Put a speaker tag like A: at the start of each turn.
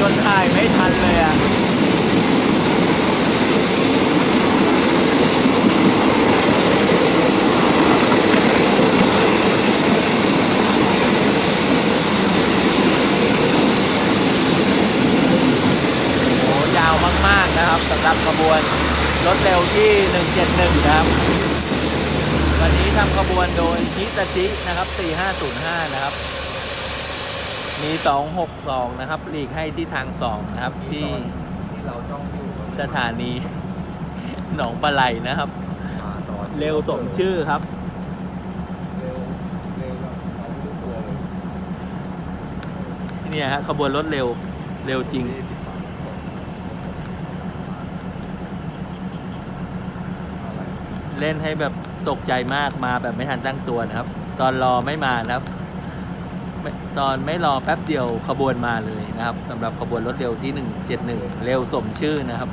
A: จนถ่ายไม่ทันเลยอะโอ้ยาวมากๆนะครับสำหรับขบวนรถเร็วที่ 171 ครับ วันนี้ทำขบวนโดยฮิตาชินะครับ 4505 นะครับ มี 262 นะครับ หลีกให้ที่ทาง 2 นะครับ ที่
B: ที่เราจ้องอยู่
A: สถานี หนองปลาไหลนะครับ
B: มาตอน
A: เร็วสมชื่อครับ
B: เร็วเร็วแบบเราไม่รู้ตัวเลย
A: เนี่ยฮะขบวนรถเร็วเร็วจริง
B: อะไร
A: เล่นให้แบบตกใจมากมาแบบไม่ทันตั้งตัวนะครับ ตอนรอไม่มานะครับไม่ ตอนไม่รอแป๊บเดียวขบวนมาเลยนะครับสำหรับขบวนรถเร็วที่ 171 เร็วสมชื่อนะครับ